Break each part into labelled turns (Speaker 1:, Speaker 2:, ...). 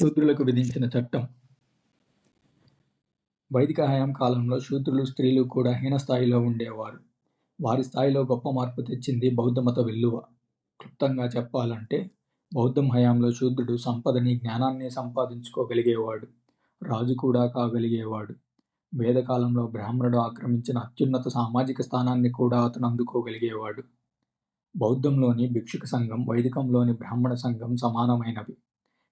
Speaker 1: శూద్రులకు విధించిన చట్టం. వైదిక హయాం కాలంలో శూద్రులు స్త్రీలు కూడా హీన స్థాయిలో ఉండేవారు. వారి స్థాయిలో గొప్ప మార్పు తెచ్చింది బౌద్ధమత విల్లువ. క్లుప్తంగా చెప్పాలంటే బౌద్ధం హయాంలో శూద్రుడు సంపదని జ్ఞానాన్ని సంపాదించుకోగలిగేవాడు. రాజు కూడా కాగలిగేవాడు. వేదకాలంలో బ్రాహ్మణుడు ఆక్రమించిన అత్యున్నత సామాజిక స్థానాన్ని కూడా అతను అందుకోగలిగేవాడు. బౌద్ధంలోని భిక్షుక సంఘం వైదికంలోని బ్రాహ్మణ సంఘం సమానమైనవి.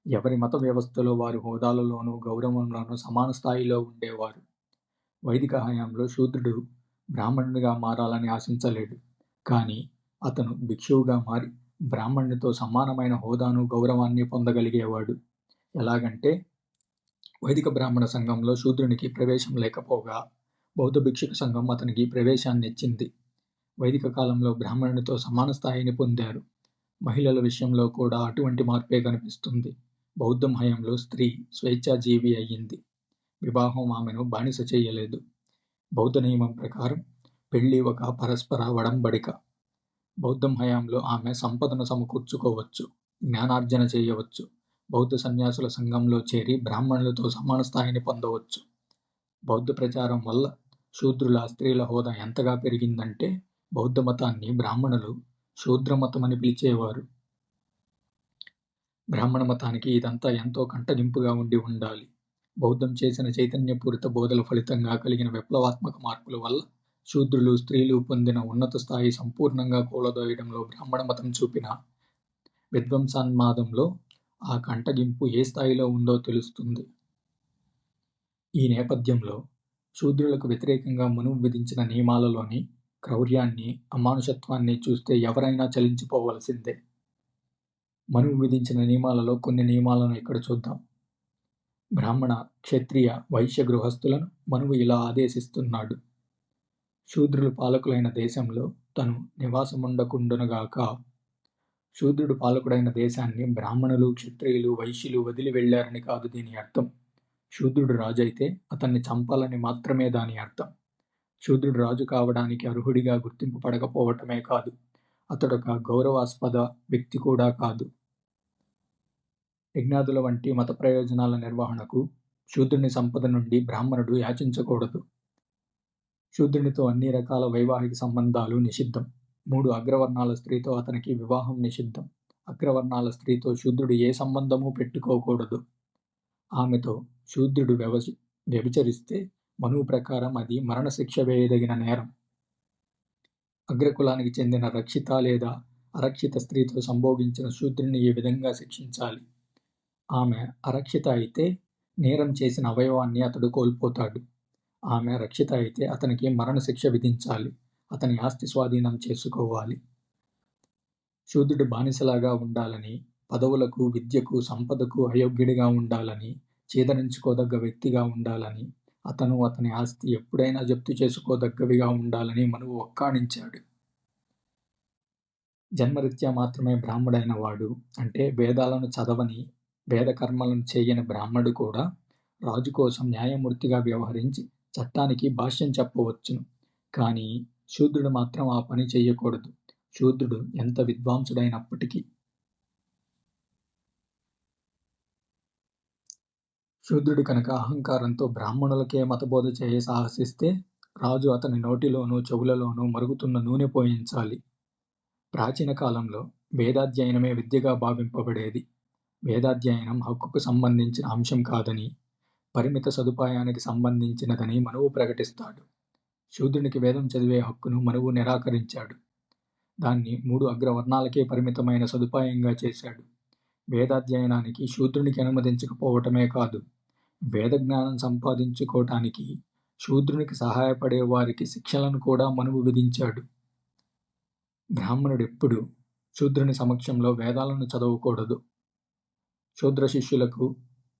Speaker 1: ఎవరి మత వ్యవస్థలో వారి హోదాలలోనూ గౌరవంలోనూ సమాన స్థాయిలో ఉండేవారు. వైదిక హయాంలో శూద్రుడు బ్రాహ్మణునిగా మారాలని ఆశించలేడు. కానీ అతను భిక్షువుగా మారి బ్రాహ్మణునితో సమానమైన హోదాను గౌరవాన్ని పొందగలిగేవాడు. ఎలాగంటే వైదిక బ్రాహ్మణ సంఘంలో శూద్రునికి ప్రవేశం లేకపోగా బౌద్ధ భిక్షుక సంఘం అతనికి ప్రవేశాన్ని ఇచ్చింది. వైదిక కాలంలో బ్రాహ్మణునితో సమాన స్థాయిని పొందారు. మహిళల విషయంలో కూడా అటువంటి మార్పే కనిపిస్తుంది. బౌద్ధం హయంలో స్త్రీ స్వేచ్ఛాజీవి అయ్యింది. వివాహం ఆమెను బానిస చేయలేదు. బౌద్ధ నియమం ప్రకారం పెళ్ళి ఒక పరస్పర వడంబడిక. బౌద్ధం హయాంలో ఆమె సంపదను సమకూర్చుకోవచ్చు జ్ఞానార్జన చేయవచ్చు బౌద్ధ సన్యాసుల సంఘంలో చేరి బ్రాహ్మణులతో సమాన స్థాయిని పొందవచ్చు. బౌద్ధ ప్రచారం వల్ల శూద్రుల స్త్రీల హోదా ఎంతగా పెరిగిందంటే బౌద్ధ మతాన్ని బ్రాహ్మణులు శూద్ర మతం అని పిలిచేవారు. బ్రాహ్మణ మతానికి ఇదంతా ఎంతో కంటగింపుగా ఉండి ఉండాలి. బౌద్ధం చేసిన చైతన్యపూరిత బోధల ఫలితంగా కలిగిన విప్లవాత్మక మార్పుల వల్ల శూద్రులు స్త్రీలు పొందిన ఉన్నత స్థాయి సంపూర్ణంగా కూలదోయడంలో బ్రాహ్మణ మతం చూపిన విధ్వంసాన్మాదంలో ఆ కంటగింపు ఏ స్థాయిలో ఉందో తెలుస్తుంది. ఈ నేపథ్యంలో శూద్రులకు వ్యతిరేకంగా మునువు విధించిన నియమాలలోని క్రౌర్యాన్ని అమానుషత్వాన్ని చూస్తే ఎవరైనా చలించిపోవలసిందే. మనువు విధించిన నియమాలలో కొన్ని నియమాలను ఇక్కడ చూద్దాం. బ్రాహ్మణ క్షత్రియ వైశ్య గృహస్థులను మనువు ఇలా ఆదేశిస్తున్నాడు. శూద్రులు పాలకులైన దేశంలో తను నివాసముండకుండునుగాక. శూద్రుడు పాలకుడైన దేశాన్ని బ్రాహ్మణులు క్షత్రియులు వైశ్యులు వదిలి వెళ్ళారని కాదు దీని అర్థం. శూద్రుడు రాజు అయితే అతన్ని చంపాలని మాత్రమే దాని అర్థం. శూద్రుడు రాజు కావడానికి అర్హుడిగా గుర్తింపు పడకపోవటమే కాదు. అతడొక గౌరవాస్పద వ్యక్తి కూడా కాదు. యజ్ఞాదుల వంటి మత ప్రయోజనాల నిర్వహణకు శూద్రుని సంపద నుండి బ్రాహ్మణుడు యాచించకూడదు. శూద్రునితో అన్ని రకాల వైవాహిక సంబంధాలు నిషిద్ధం. మూడు అగ్రవర్ణాల స్త్రీతో అతనికి వివాహం నిషిద్ధం. అగ్రవర్ణాల స్త్రీతో శూద్రుడు ఏ సంబంధము పెట్టుకోకూడదు. ఆమెతో శూద్రుడు వ్యవ వ్యభిచరిస్తే మనువు ప్రకారం అది మరణశిక్ష వేయదగిన నేరం. అగ్రకులానికి చెందిన రక్షిత లేదా అరక్షిత స్త్రీతో సంభోగించిన శూద్రుని ఈ విధంగా శిక్షించాలి? ఆమె అరక్షిత అయితే నేరం చేసిన అవయవాన్ని అతడు కోల్పోతాడు. ఆమె రక్షిత అయితే అతనికి మరణశిక్ష విధించాలి. అతని ఆస్తి స్వాధీనం చేసుకోవాలి. శూద్రుడు బానిసలాగా ఉండాలని పదవులకు విద్యకు సంపదకు అయోగ్యుడిగా ఉండాలని చేదరించుకోదగ్గ వ్యక్తిగా ఉండాలని అతను అతని ఆస్తి ఎప్పుడైనా జప్తు చేసుకోదగ్గవిగా ఉండాలని మనువు ఒక్కాణించాడు. జన్మరీత్యా మాత్రమే బ్రాహ్మడైన వాడు అంటే వేదాలను చదవని వేదకర్మలను చేయని బ్రాహ్మడు కూడా రాజు కోసం న్యాయమూర్తిగా వ్యవహరించి చట్టానికి భాష్యం చెప్పవచ్చును. కానీ శూద్రుడు మాత్రం ఆ పని చేయకూడదు. శూద్రుడు ఎంత విద్వాంసుడైనప్పటికీ. శూద్రుడు కనుక అహంకారంతో బ్రాహ్మణులకే మతబోధ చేయ సాహసిస్తే రాజు అతని నోటిలోనూ చెవులలోనూ మరుగుతున్న నూనె పోయించాలి. ప్రాచీన కాలంలో వేదాధ్యయనమే విద్యగా భావింపబడేది. వేదాధ్యయనం హక్కుకు సంబంధించిన అంశం కాదని పరిమిత సదుపాయానికి సంబంధించినదని మనువు ప్రకటిస్తాడు. శూద్రునికి వేదం చదివే హక్కును మనువు నిరాకరించాడు. దాన్ని మూడు అగ్రవర్ణాలకే పరిమితమైన సదుపాయంగా చేశాడు. వేదాధ్యయనానికి శూద్రునికి అనుమతించకపోవటమే కాదు వేద జ్ఞానం సంపాదించుకోవటానికి శూద్రునికి సహాయపడే వారికి శిక్షలను కూడా మనువు విధించాడు. బ్రాహ్మణుడెప్పుడు శూద్రుని సమక్షంలో వేదాలను చదవకూడదు. శూద్ర శిష్యులకు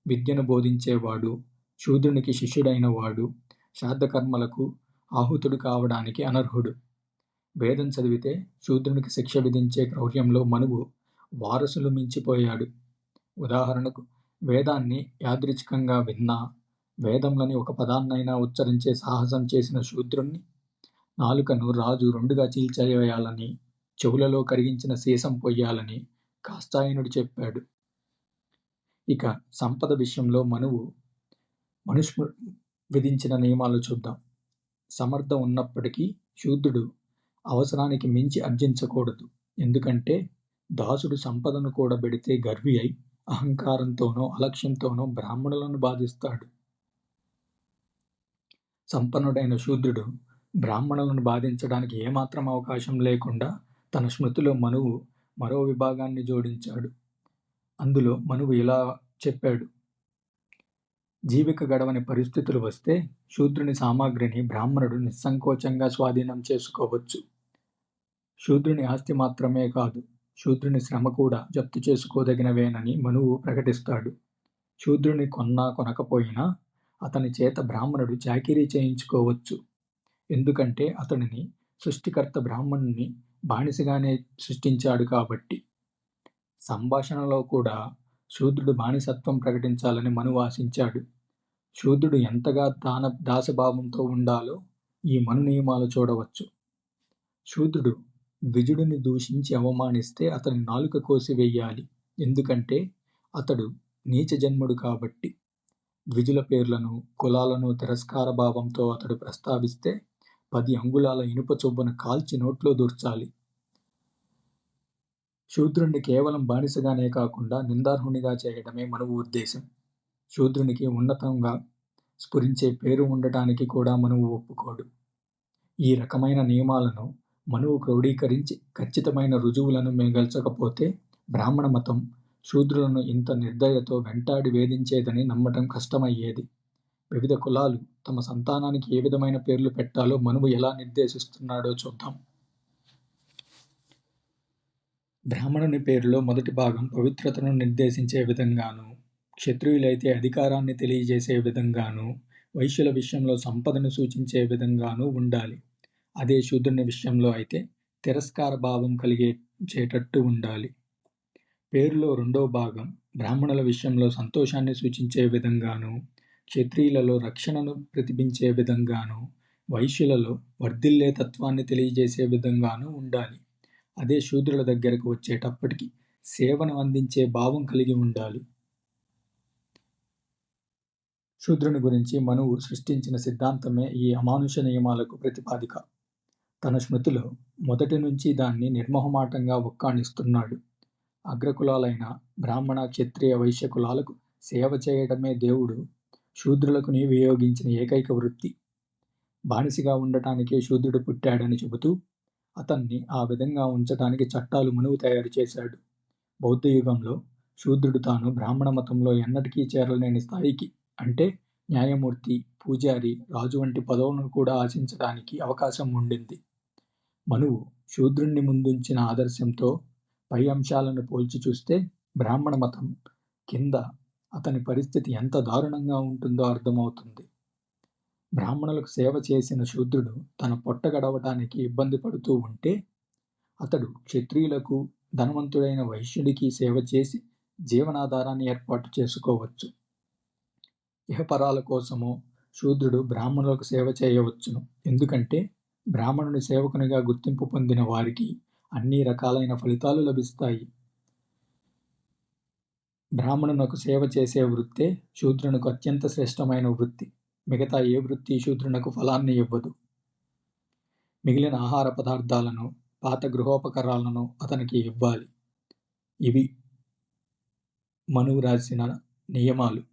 Speaker 1: విద్యను బోధించేవాడు శూద్రునికి శిష్యుడైన వాడు శ్రాద్ధకర్మలకు ఆహుతుడు కావడానికి అనర్హుడు. వేదం చదివితే శూద్రునికి శిక్ష విధించే క్రౌర్యంలో మనువు వారసులు మించిపోయాడు. ఉదాహరణకు వేదాన్ని యాదృచ్ఛికంగా విన్నా వేదంలోని ఒక పదాన్నైనా ఉచ్చరించే సాహసం చేసిన శూద్రుణ్ణి నాలుకను రాజు రెండుగా చీల్చేయాలని చెవులలో కరిగించిన సీసం పొయ్యాలని కాస్తాయనుడు చెప్పాడు. ఇక సంపద విషయంలో మనువు మనుస్మృ విధించిన నియమాలు చూద్దాం. సమర్థం ఉన్నప్పటికీ శూద్రుడు అవసరానికి మించి అర్జించకూడదు. ఎందుకంటే దాసుడు సంపదను కూడబెడితే గర్వి అయి అహంకారంతోనో అలక్ష్యంతోనో బ్రాహ్మణులను బాధిస్తాడు. సంపన్నుడైన శూద్రుడు బ్రాహ్మణులను బాధించడానికి ఏమాత్రం అవకాశం లేకుండా తన స్మృతిలో మనువు మరో విభాగాన్ని జోడించాడు. అందులో మనువు ఇలా చెప్పాడు. జీవిక గడవని పరిస్థితులు వస్తే శూద్రుని సామాగ్రిని బ్రాహ్మణుడు నిస్సంకోచంగా స్వాధీనం చేసుకోవచ్చు. శూద్రుని ఆస్తి మాత్రమే కాదు శూద్రుని శ్రమ కూడా జప్తు చేసుకోదగినవేనని మనువు ప్రకటిస్తాడు. శూద్రుని కొన్నా కొనకపోయినా అతని చేత బ్రాహ్మణుడు చాకిరీ చేయించుకోవచ్చు. ఎందుకంటే అతనిని సృష్టికర్త బ్రాహ్మణుని బానిసగానే సృష్టించాడు కాబట్టి. సంభాషణలో కూడా శూద్రుడు బానిసత్వం ప్రకటించాలని మను ఆశించాడు. శూద్రుడు ఎంతగా దాన దాసభావంతో ఉండాలో ఈ మను నియమాలు చూడవచ్చు. శూద్రుడు ద్విజుడిని దూషించి అవమానిస్తే అతని నాలుక కోసి వెయ్యాలి ఎందుకంటే అతడు నీచ జన్ముడు కాబట్టి. ద్విజుల పేర్లను కులాలను తిరస్కార భావంతో అతడు ప్రస్తావిస్తే పది అంగుళాల ఇనుప చొప్పున కాల్చి నోట్లో దూర్చాలి. శూద్రుణ్ణి కేవలం బానిసగానే కాకుండా నిందార్హునిగా చేయడమే మనవు ఉద్దేశం. శూద్రునికి ఉన్నతంగా స్ఫురించే పేరు ఉండటానికి కూడా మనువు ఒప్పుకోడు. ఈ రకమైన నియమాలను మనువు క్రోడీకరించి ఖచ్చితమైన రుజువులను మిగల్చకపోతే బ్రాహ్మణ మతం శూద్రులను ఇంత నిర్దయతో వెంటాడి వేధించేదని నమ్మటం కష్టమయ్యేది. వివిధ కులాలు తమ సంతానానికి ఏ విధమైన పేర్లు పెట్టాలో మనువు ఎలా నిర్దేశిస్తున్నాడో చూద్దాం. బ్రాహ్మణుని పేరులో మొదటి భాగం పవిత్రతను నిర్దేశించే విధంగాను క్షత్రియులైతే అధికారాన్ని తెలియజేసే విధంగాను వైశ్యుల విషయంలో సంపదను సూచించే విధంగాను ఉండాలి. అదే శూద్రుని విషయంలో అయితే తిరస్కార భావం కలిగేచేటట్టు ఉండాలి. పేరులో రెండో భాగం బ్రాహ్మణుల విషయంలో సంతోషాన్ని సూచించే విధంగాను క్షత్రియులలో రక్షణను ప్రతిబించే విధంగాను వైశ్యులలో వర్ధిల్లే తత్వాన్ని తెలియజేసే విధంగాను ఉండాలి. అదే శూద్రుల దగ్గరకు వచ్చేటప్పటికి సేవను అందించే భావం కలిగి ఉండాలి. శూద్రుని గురించి మనువు సృష్టించిన సిద్ధాంతమే ఈ అమానుష నియమాలకు ప్రతిపాదిక. తన స్మృతిలో మొదటి నుంచి దాన్ని నిర్మోహమాటంగా ఒక్కాణిస్తున్నాడు అగ్రకులాలైన బ్రాహ్మణ క్షత్రియ వైశ్య కులాలకు సేవ చేయడమే దేవుడు శూద్రులకు వినియోగించిన ఏకైక వృత్తి. బానిసగా ఉండటానికే శూద్రుడు పుట్టాడని చెబుతూ అతన్ని ఆ విధంగా ఉంచటానికి చట్టాలు మనువు తయారు చేశాడు. బౌద్ధ యుగంలో శూద్రుడు తాను బ్రాహ్మణ మతంలో ఎన్నటికీ చేరలేని స్థాయికి అంటే న్యాయమూర్తి పూజారి రాజు వంటి పదవులను కూడా ఆశించడానికి అవకాశం ఉండింది. మనువు శూద్రుణ్ణి ముందుంచిన ఆదర్శంతో పై అంశాలను పోల్చి చూస్తే బ్రాహ్మణ మతం కింద అతని పరిస్థితి ఎంత దారుణంగా ఉంటుందో అర్థమవుతుంది. బ్రాహ్మణులకు సేవ చేసిన శూద్రుడు తన పొట్ట గడవటానికి ఇబ్బంది పడుతూ ఉంటే అతడు క్షత్రియులకు ధనవంతుడైన వైశ్యుడికి సేవ చేసి జీవనాధారాన్ని ఏర్పాటు చేసుకోవచ్చు. ఇహపరాల కోసమో శూద్రుడు బ్రాహ్మణులకు సేవ చేయవచ్చును. ఎందుకంటే బ్రాహ్మణుని సేవకునిగా గుర్తింపు పొందిన వారికి అన్ని రకాలైన ఫలితాలు లభిస్తాయి. బ్రాహ్మణునకు సేవ చేసే వృత్తే శూద్రునికి అత్యంత శ్రేష్టమైన వృత్తి. మిగతా ఏ వృత్తి శూద్రునకు ఫలాన్ని ఇవ్వదు. మిగిలిన ఆహార పదార్థాలను పాత గృహోపకరాలను అతనికి ఇవ్వాలి. ఇవి మనువు రాసిన నియమాలు.